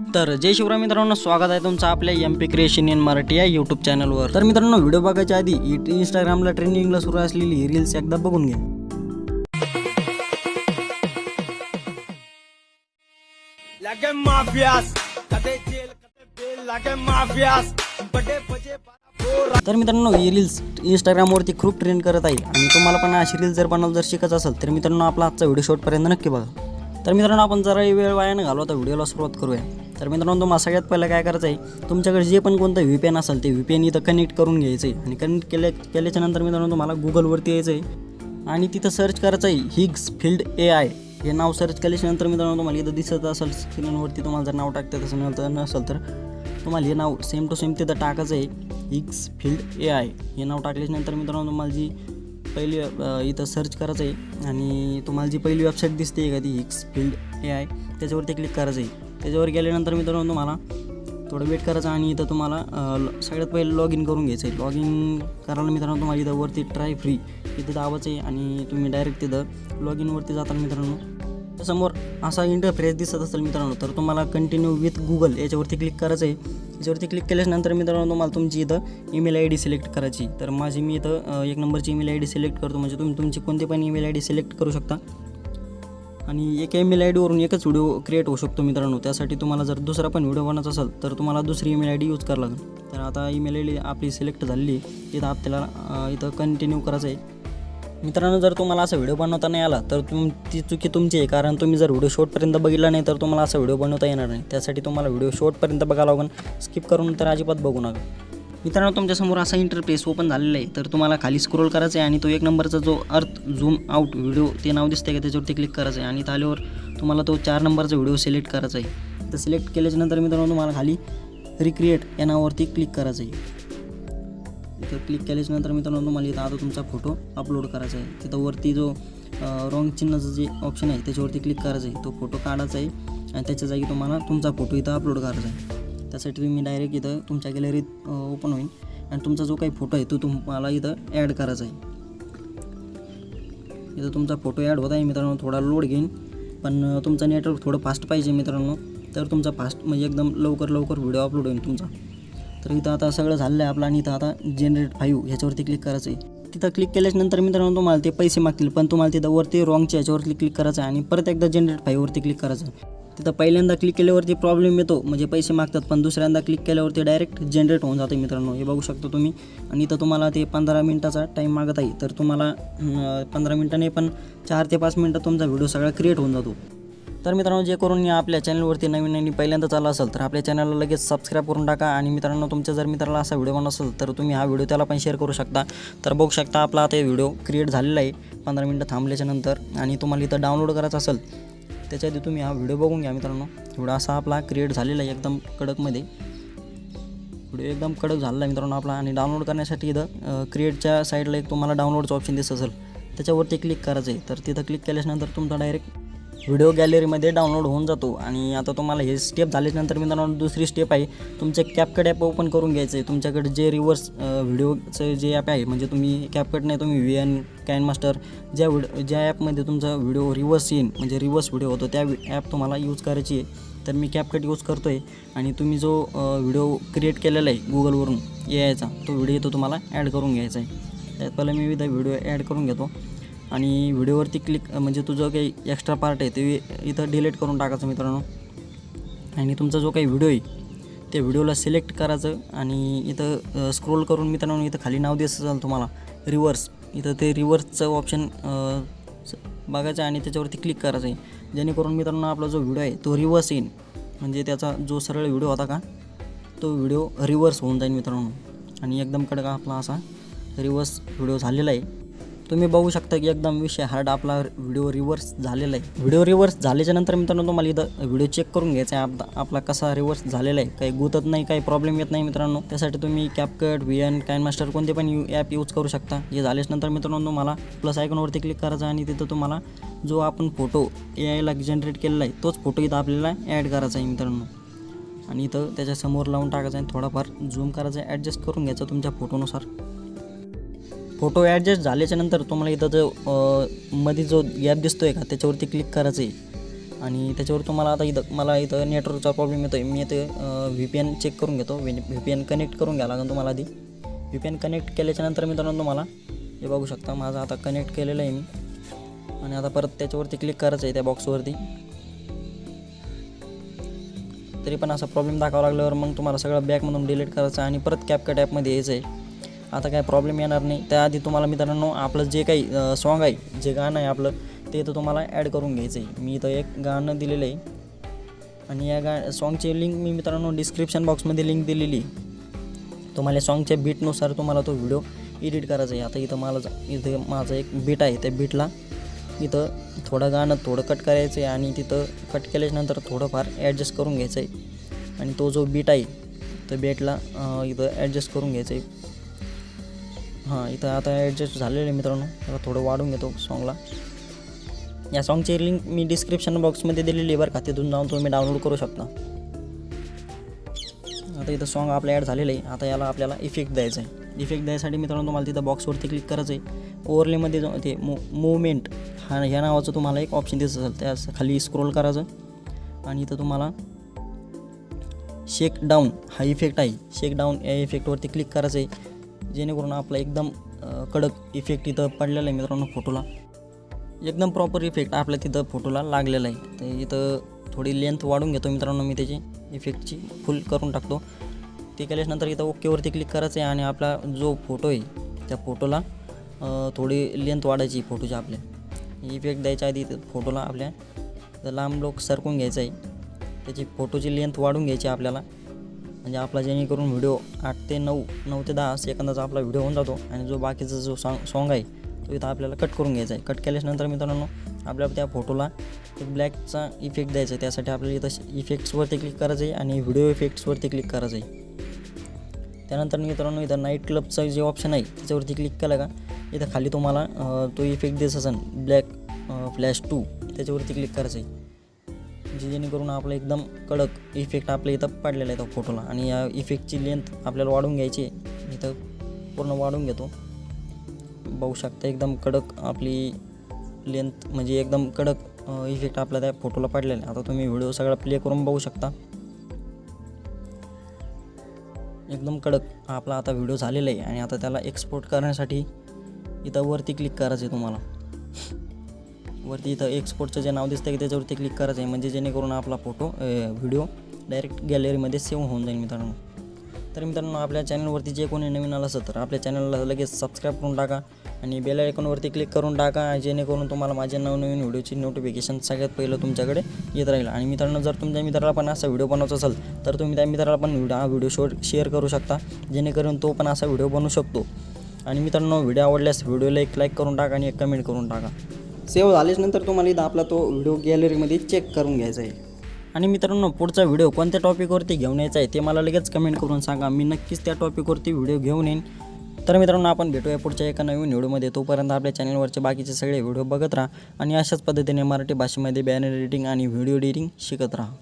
तर जय शिवराय मित्रांनो स्वागत आहे तुमचं आपल्या M P creation in Marathi या यूट्यूब चॅनलवर तर मित्रांनो व्हिडिओ बघायच्या आधी इंस्टाग्रामला ट्रेंडिंगला सुरू असलेली रील्स एकदा बघून घ्या. कदे जेल कदे बेल. बड़े बजे तर मित्रांनो ही रील्स इंस्टाग्रामवरती खूप ट्रेंड करत आहे आणि तुम्हाला पण अशी रील्स जर बनवलं जर शिकत असेल तर मित्रांनो आपला आजचा व्हिडिओ शॉर्टपर्यंत नक्की बघा तर मित्रांनो आपण जरा वेळ वाया न घालवता व्हिडिओला सुरुवात करूया. तर मित्रांनो तुम्हाला सगळ्यात पहिलं काय करायचं आहे तुमच्याकडे जे पण कोणतं व्ही पी असेल ते व्ही पी एन इथं कनेक्ट करून घ्यायचं आहे आणि कनेक्ट केल्या केल्याच्यानंतर मित्रांनो तुम्हाला गुगलवरती यायचं आहे आणि तिथं सर्च करायचं आहे हिग्स फील्ड ए आय हे नाव सर्च केल्याच्यानंतर मित्रांनो तुम्हाला इथं दिसत असेल स्क्रीनवरती तुम्हाला जर नाव टाकता तसं नंतर नसेल तर तुम्हाला हे नाव सेम टू सेम तिथं टाकायचं आहे हिग्स फील्ड ए आय हे नाव टाकल्याच्यानंतर मित्रांनो तुम्हाला जी पहिली इथं सर्च करायचं आहे. आणि तुम्हाला जी पहिली वेबसाईट दिसते का ती हिक्स फील्ड ए आय त्याच्यावरती क्लिक करायचं आहे. त्याच्यावर गेल्यानंतर मित्रांनो तुम्हाला थोडं वेट करायचं आणि इथं तुम्हाला ल- सगळ्यात पहिले लॉग इन करून घ्यायचं आहे. लॉग इन करायला मित्रांनो तुम्हाला इथं वरती ट्राय फ्री इथं दाबायचं आहे आणि तुम्ही डायरेक्ट तिथं लॉग इनवरती जाताना मित्रांनो समोर असा इंटरफेस दिसत असेल मित्रांनो तर तुम्हाला कंटिन्यू विथ गुगल याच्यावरती क्लिक करायचं आहे. याच्यावरती क्लिक केल्यानंतर मित्रांनो तुम्हाला तुमची इथं ईमेल आय डी सिलेक्ट करायची तर माझी मी इथं एक नंबरची ईमेल आय डी सिलेक्ट करतो. म्हणजे तुम्ही तुमची कोणती पण ईमेल आय डी सिलेक्ट करू शकता. आणि एक ईमेल आय डीवरून एकच व्हिडिओ क्रिएट होऊ शकतो मित्रांनो. त्यासाठी तुम्हाला जर दुसरा पण व्हिडिओ बनवायचा असेल तर तुम्हाला दुसरी ईमेल आय डी यूज करावं लागेल. तर आता ईमेल आय डी आपली सिलेक्ट झालेली आहे. इथं आपल्याला इथं कंटिन्यू करायचं आहे. मित्रांनो जर तुम्हाला असा व्हिडिओ बनवता नाही आला तर तुम ती चुकी तुमची आहे कारण तुम्ही जर व्हिडिओ शॉर्टपर्यंत बघितला नाही तर तुम्हाला असा व्हिडिओ बनवता येणार नाही. त्यासाठी तुम्हाला व्हिडिओ शॉर्टपर्यंत बघावं लागून स्किप करून तर अजिबात बघू नका. मित्रांनो तुमच्यासमोर असा इंटरफेस ओपन झालेला आहे तर तुम्हाला खाली स्क्रोल करायचं आहे आणि तो एक नंबरचा जो अर्थ झूम आउट व्हिडिओ ते नाव दिसते का त्याच्यावरती क्लिक करायचं आहे. आणि त्यावर आल्यावर तुम्हाला तो चार नंबरचा व्हिडिओ सिलेक्ट करायचा आहे. तर सिलेक्ट केल्याच्यानंतर मित्रांनो तुम्हाला खाली रिक्रिएट या नावावरती क्लिक करायचं आहे. इथं क्लिक केल्याच्यानंतर मित्रांनो तुम्हाला इथं आता तुमचा फोटो अपलोड करायचा आहे. तिथं वरती जो रॉंग चिन्हाचं जे ऑप्शन आहे त्याच्यावरती क्लिक करायचं आहे. तो फोटो काढायचा आहे आणि त्याच्या जागी तुम्हाला तुमचा फोटो इथं अपलोड करायचा आहे. त्यासाठी तुम्ही डायरेक्ट इथं तुमच्या गॅलरीत ओपन होईल आणि तुमचा जो काही फोटो आहे तो तुम्हाला इथं ॲड करायचा आहे. इथं तुमचा फोटो ॲड होत आहे मित्रांनो थोडा लोड घेईन. पण तुमचं नेटवर्क थोडं फास्ट पाहिजे मित्रांनो. तर तुमचा फास्ट म्हणजे एकदम लवकर लवकर व्हिडिओ अपलोड होईल तुमचा. तर इथं आता सगळं झालं आहे आपलं आणि इथं आता जनरेट फाईव्ह ह्याच्यावरती क्लिक करायचं आहे तिथं क्लिक केल्याच्यानंतर मित्रांनो तुम्हाला ते पैसे मागतील पण तुम्हाला तिथं वरती रॉंगच्या ह्याच्यावरती क्लिक करायचं आहे आणि परत एकदा जनरेट फाईव्हवरती क्लिक करायचं तिथं पहिल्यांदा क्लिक केल्यावरती प्रॉब्लेम येतो म्हणजे पैसे मागतात पण दुसऱ्यांदा क्लिक केल्यावरती डायरेक्ट जनरेट होऊन जाते मित्रांनो. हे बघू शकता तुम्ही. आणि इथं तुम्हाला ते पंधरा मिनटाचा टाईम मागत आहे. तर तुम्हाला पंधरा मिनटाने पण चार ते पाच मिनटात तुमचा व्हिडिओ सगळा क्रिएट होऊन जातो. तर मित्रांनो जे करून या आपल्या चॅनलवरती नवीन नवीन पहिल्यांदा आला असेल तर आपल्या चॅनलला लगेच सबस्क्राईब करून टाका. आणि मित्रांनो तुमच्या जर मित्राला असा व्हिडिओ बनवत असेल तर तुम्ही हा व्हिडिओ त्याला पण शेअर करू शकता. तर बघू शकता आपला आता व्हिडिओ क्रिएट झालेला आहे. पंधरा मिनटं थांबल्याच्या नंतर आणि तुम्हाला इथं डाउनलोड करायचं असेल त्याच्या आधी तुम्ही हा व्हिडिओ बघून घ्या मित्रांनो. एवढा असा आपला क्रिएट झालेला आहे एकदम कडकमध्ये. व्हिडिओ एकदम कडक झालेला आहे मित्रांनो आपला. आणि डाउनलोड करण्यासाठी इथं क्रिएटच्या साईडला एक तुम्हाला डाउनलोडचं ऑप्शन दिसत असेल. त्याच्यावरती क्लिक करायचं आहे तर तिथं क्लिक केल्याच्यानंतर तुमचा डायरेक्ट व्हिडिओ गॅलरीमध्ये डाउनलोड होऊन जातो. आणि आता तुम्हाला हे स्टेप झाल्याच्यानंतर मित्रांनो दुसरी स्टेप आहे तुमचं कॅपकट ॲप ओपन करून घ्यायचं. आहे तुमच्याकडे जे रिव्हर्स व्हिडिओचं जे ॲप आहे म्हणजे तुम्ही कॅपकट नाही तुम्ही व्ही एन कॅन मास्टर ज्या व्हिडिओ ज्या ॲपमध्ये तुमचा व्हिडिओ रिव्हर्स येईन म्हणजे रिव्हर्स व्हिडिओ होतो त्या ॲप तुम्हाला यूज करायची आहे. तर मी कॅपकट यूज करतो आहे आणि तुम्ही जो व्हिडिओ क्रिएट केलेला आहे गुगलवरून यायचा तो व्हिडिओ तो तुम्हाला ॲड करून घ्यायचा आहे. त्यात पहिला मी इथं व्हिडिओ ॲड करून घेतो. आणि व्हिडिओवरती क्लिक म्हणजे तुझं काही एक्स्ट्रा पार्ट आहे ते इथं डिलीट करून टाकायचं मित्रांनो. आणि तुमचा जो काही व्हिडिओ आहे त्या व्हिडिओला सिलेक्ट करायचं आणि इथं स्क्रोल करून मित्रांनो इथं खाली नाव द्यायचं असेल तुम्हाला रिव्हर्स इथं ते रिव्हर्सचं ऑप्शन बघायचं आणि त्याच्यावरती क्लिक करायचं आहे. जेणेकरून मित्रांनो आपला जो व्हिडिओ आहे तो रिव्हर्स येईल म्हणजे त्याचा जो सरळ व्हिडिओ होता का तो व्हिडिओ रिव्हर्स होऊन जाईल मित्रांनो. आणि एकदम कडक आपला असा रिव्हर्स व्हिडिओ झालेला आहे. तुम्ही बघू शकता की एकदम विषय हार्ड आपला व्हिडिओ रिव्हर्स झालेला आहे. व्हिडिओ रिव्हर्स झाल्याच्यानंतर मित्रांनो तुम्हाला इथं व्हिडिओ चेक करून घ्यायचा आहे. आपला आपला कसा रिव्हर्स झालेला आहे. काही गुतत नाही काही प्रॉब्लेम येत नाही मित्रांनो. त्यासाठी तुम्ही CapCut V N KineMaster कोणते पण यू ॲप यूज करू शकता. हे झाल्याच्यानंतर मित्रांनो तुम्हाला प्लस आयकॉनवरती क्लिक करायचं आणि तिथं तुम्हाला जो आपण फोटो ए आयला जनरेट केलेला आहे तोच फोटो इथं आपल्याला ॲड करायचा आहे मित्रांनो. आणि इथं त्याच्यासमोर लावून टाकायचं आहे. थोडाफार झूम करायचं आहे. ॲडजस्ट करून घ्यायचं तुमच्या फोटोनुसार फोटो ॲडजस्ट झाल्याच्यानंतर तुम्हाला इथं जो मध्ये जो गॅप दिसतो आहे का त्याच्यावरती क्लिक करायचं आहे आणि त्याच्यावर तुम्हाला आता इथं मला इथं नेटवर्कचा प्रॉब्लेम येतो आहे मी इथे व्ही पी एन चेक करून घेतो. व्ही पी एन कनेक्ट करून घ्यावं लागेल तुम्हाला आधी. व्ही पी एन कनेक्ट केल्याच्यानंतर मित्रांनो तुम्हाला हे बघू शकता माझं आता कनेक्ट केलेलं आहे मी. आणि आता परत त्याच्यावरती क्लिक करायचं आहे त्या बॉक्सवरती तरी पण असा प्रॉब्लेम दाखवा लागल्यावर मग तुम्हाला सगळं बॅकमधून डिलीट करायचं आहे आणि परत कॅपकट ॲपमध्ये यायचं आहे आता काय प्रॉब्लेम येणार नाही. त्याआधी तुम्हाला मित्रांनो आपलं जे काही सॉन्ग आहे जे गाणं आहे आपलं ते तर तुम्हाला ॲड करून घ्यायचं आहे मी इथं एक गाणं दिलेलं आहे. आणि या गा सॉन्गची लिंक मी मित्रांनो डिस्क्रिप्शन बॉक्समध्ये लिंक दिलेली आहे. तुम्हाला सॉन्गच्या बीटनुसार तुम्हाला तो व्हिडिओ एडिट करायचा आहे. आता इथं मला जा- इथं माझं एक बीट आहे त्या बीटला इथं थोडं गाणं थोडं कट करायचं आहे आणि तिथं कट केल्याच्यानंतर थोडंफार ॲडजस्ट करून घ्यायचं आहे आणि तो जो बीट आहे त्या बीटला इथं ॲडजस्ट करून घ्यायचं आहे हां इथं आता ॲडजस्ट झालेलं आहे मित्रांनो. आता थोडं वाढून घेतो सॉन्गला या सॉन्गची लिंक मी डिस्क्रिप्शन बॉक्समध्ये दिलेली आहे बरं का. तिथून जाऊन तुम्ही डाउनलोड करू शकता. आता इथं सॉन्ग आपलं ॲड झालेलं आहे. आता याला आपल्याला इफेक्ट द्यायचा आहे. इफेक्ट द्यायसाठी मित्रांनो तुम्हाला तिथं बॉक्सवरती क्लिक करायचं आहे. ओवरलेमध्ये जाऊन ते मु मुवमेंट हा ह्या नावाचं तुम्हाला एक ऑप्शन दिसत असेल. त्या खाली स्क्रोल करायचं. आणि इथं तुम्हाला शेक डाऊन हा इफेक्ट आहे. शेक डाऊन या इफेक्टवरती क्लिक करायचं आहे. जेणेकरून आपला एकदम कडक इफेक्ट इथं पडलेला आहे मित्रांनो फोटोला. एकदम प्रॉपर इफेक्ट आपल्या तिथं फोटोला लागलेला आहे. तर इथं थोडी लेंथ वाढून घेतो मित्रांनो मी त्याची इफेक्टची फुल करून टाकतो. ते केल्याच्यानंतर इथं ओकेवरती क्लिक करायचं आहे आणि आपला जो फोटो आहे त्या फोटोला थोडी लेंथ वाढायची फोटोची आपल्या. इफेक्ट द्यायच्या आधी फोटोला आपल्या लांब लोक सरकून घ्यायचं आहे. त्याची फोटोची लेंथ वाढून घ्यायची आपल्याला. म्हणजे आपला जेणेकरून व्हिडिओ आठ ते नऊ नऊ ते दहा सेकंदाचा आपला व्हिडिओ होऊन जातो आणि जो बाकीचा जो सॉंग सॉन्ग आहे तो इथं आपल्याला कट करून घ्यायचा आहे. कट केल्याच्यानंतर मित्रांनो आपल्याला त्या फोटोला एक ब्लॅकचा इफेक्ट द्यायचा आहे. त्यासाठी आपल्याला इथं इफेक्ट्सवरती क्लिक करायचं आहे आणि व्हिडिओ इफेक्ट्सवरती क्लिक करायचं आहे. त्यानंतर मित्रांनो इथं नाईट क्लबचं जे ऑप्शन आहे त्याच्यावरती क्लिक केलं का इथं खाली तुम्हाला तो इफेक्ट दिसत असेल ब्लॅक फ्लॅश टू त्याच्यावरती क्लिक करायचं आहे. जे जेणेकरून आपलं एकदम कडक इफेक्ट आपल्या इथं पडलेला आहे तो फोटोला आणि या इफेक्टची लेंथ आपल्याला वाढून घ्यायची आहे. इथं पूर्ण वाढून घेतो. बघू शकता एकदम कडक आपली लेंथ म्हणजे एकदम कडक इफेक्ट आपल्या त्या फोटोला पडलेला आहे. आता तुम्ही व्हिडिओ सगळा प्ले करून बघू शकता. एकदम कडक आपला आता व्हिडिओ झालेला आहे. आणि आता त्याला एक्सपोर्ट करण्यासाठी इथं वरती क्लिक करायचं आहे तुम्हाला. वरती इथं एक्सपोर्टचं जे नाव दिसतं की त्याच्यावरती क्लिक करायचं आहे म्हणजे जेणेकरून आपला फोटो व्हिडिओ डायरेक्ट गॅलरीमध्ये सेव्ह होऊन जाईल मित्रांनो. तर मित्रांनो आपल्या चॅनलवरती जे कोणी नवीन आलं असेल तर आपल्या चॅनलला लगेच सबस्क्राईब करून टाका आणि बेल आयकॉनवरती क्लिक करून टाका. जेणेकरून तुम्हाला माझ्या नवनवीन व्हिडिओची नोटिफिकेशन सगळ्यात पहिलं तुमच्याकडे येत राहील. आणि मित्रांनो जर तुमच्या मित्राला पण असा व्हिडिओ बनवायचा असेल तर तुम्ही त्या मित्राला पण व्हिडिओ हा व्हिडिओ शो शेअर करू शकता. जेणेकरून तो पण असा व्हिडिओ बनवू शकतो. आणि मित्रांनो व्हिडिओ आवडल्यास व्हिडिओला एक लाईक करून टाका आणि एक कमेंट करून टाका. सेव्ह झाल्यानंतर तुम्हाला इथं आपला तो व्हिडिओ गॅलरीमध्ये चेक करून घ्यायचा आहे. आणि मित्रांनो पुढचा व्हिडिओ कोणत्या टॉपिकवरती घेऊन यायचा आहे ते मला लगेच कमेंट करून सांगा. मी नक्कीच त्या टॉपिकवरती व्हिडिओ घेऊन येईन. तर मित्रांनो आपण भेटूया पुढच्या एका नवीन व्हिडिओमध्ये. तोपर्यंत आपल्या चॅनलवरचे बाकीचे सगळे व्हिडिओ बघत राहा आणि अशाच पद्धतीने मराठी भाषेमध्ये बॅनर एडिटिंग आणि व्हिडिओ एडिटिंग शिकत राहा.